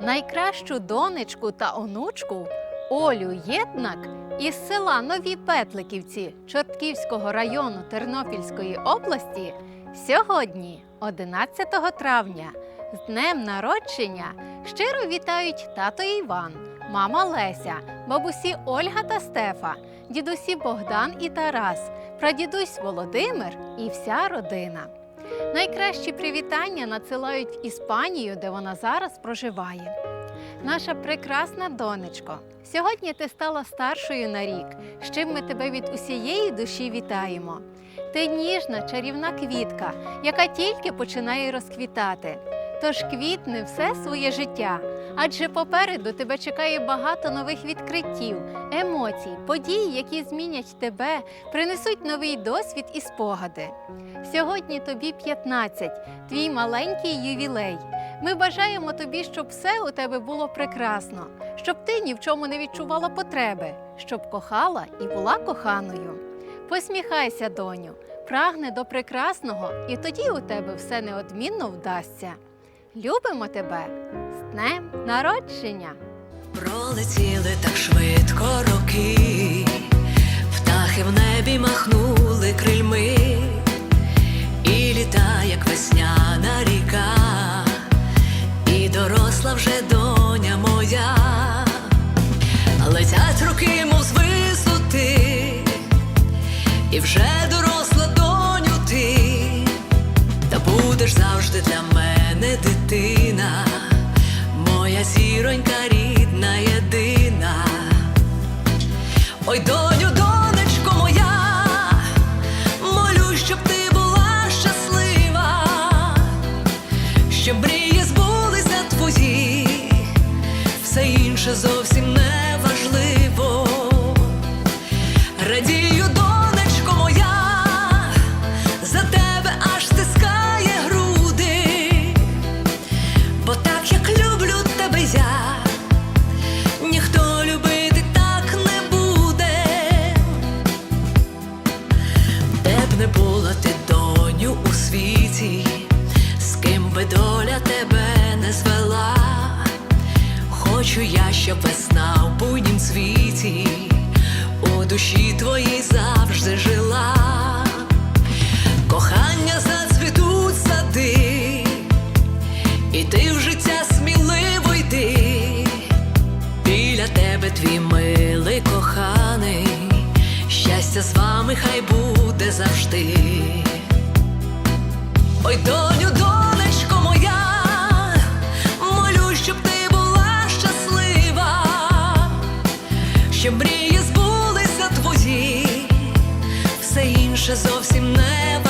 найкращу донечку та онучку Олю Єднак із села Нові Петликівці Чортківського району Тернопільської області сьогодні, 11 травня, з днем народження щиро вітають тато Іван, мама Леся, бабусі Ольга та Стефа, дідусі Богдан і Тарас, прадідусь Володимир і вся родина. Найкращі привітання надсилають Іспанію, де вона зараз проживає. Наша прекрасна донечко, сьогодні ти стала старшою на рік, з чим ми тебе від усієї душі вітаємо. Ти ніжна, чарівна квітка, яка тільки починає розквітати. Тож квітне все своє життя, адже попереду тебе чекає багато нових відкриттів, емоцій, подій, які змінять тебе, принесуть новий досвід і спогади. Сьогодні тобі 15, твій маленький ювілей. Ми бажаємо тобі, щоб все у тебе було прекрасно, щоб ти ні в чому не відчувала потреби, щоб кохала і була коханою. Посміхайся, доню, прагни до прекрасного, і тоді у тебе все неодмінно вдасться. Любимо тебе. З днем народження! Пролетіли так швидко роки, птахи в небі махнули крильми, і літа, як весняна ріка, і доросла вже доня моя, летять роки, мов з висоти, і вже доросла доню ти, та будеш завжди для мене дитина, моя зіронька рідна, єдина. Ой, доню, донечко моя, молю, щоб ти була щаслива, щоб мрії збулися твої, все інше зовсім не важливо. Твій милий коханий, щастя з вами хай буде завжди. Ой, доню, донечко моя, молю, щоб ти була щаслива, щоб мрії збулися твої, все інше зовсім не